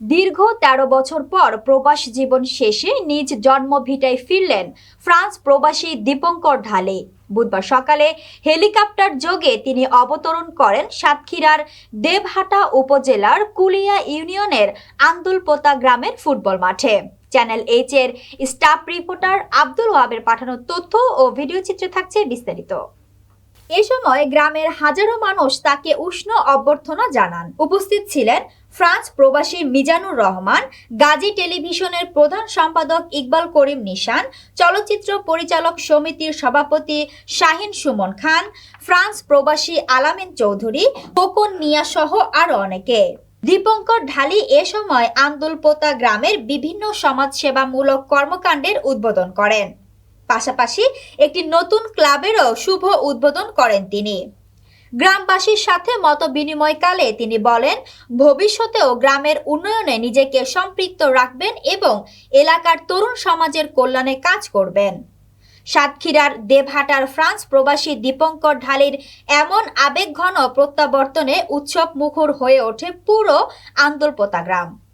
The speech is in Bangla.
দীর্ঘ ১৩ বছর পর প্রবাস জীবন শেষে নিজ জন্মভিটায় ফিরলেন ফ্রান্স প্রবাসী দীপঙ্কর ঢালে। বুধবার সকালে হেলিকপ্টার যোগে তিনি অবতরণ করেন সাতক্ষীরার দেবহাটা উপজেলার কুলিয়া ইউনিয়নের আন্দুলপোতা গ্রামের ফুটবল মাঠে। চ্যানেল এইচ এর স্টাফ রিপোর্টার আব্দুল ওয়াবের পাঠানো তথ্য ও ভিডিও চিত্রে থাকছে বিস্তারিত। এ সময় গ্রামের হাজারো মানুষ তাকে উষ্ণ অভ্যর্থনা জানান। উপস্থিত ছিলেন ফ্রান্স প্রবাসী মিজানুর রহমান, গাজী টেলিভিশনের প্রধান সম্পাদক ইকবাল করিম নিশান, চলচ্চিত্র পরিচালক সমিতির সভাপতি শাহিন সুমন খান, ফ্রান্স প্রবাসী আলামিন চৌধুরী, খোকন মিয়া সহ আরও অনেকে। দীপঙ্কর ঢালি এ সময় আন্দুলপোতা গ্রামের বিভিন্ন সমাজসেবামূলক কর্মকাণ্ডের উদ্বোধন করেন। পাশাপাশি একটি নতুন ক্লাবেরও শুভ উদ্বোধন করেন তিনি। গ্রামবাসীর সাথে মত বিনিময়কালে তিনি বলেন, ভবিষ্যতেও গ্রামের উন্নয়নে নিজেকে সম্পৃক্ত রাখবেন এবং এলাকার তরুণ সমাজের কল্যাণে কাজ করবেন। সাতক্ষীরার দেবহাটার ফ্রান্স প্রবাসী দীপঙ্কর ঢালির এমন আবেগঘন প্রত্যাবর্তনে উৎসব মুখর হয়ে ওঠে পুরো আন্দোলপোতা গ্রাম।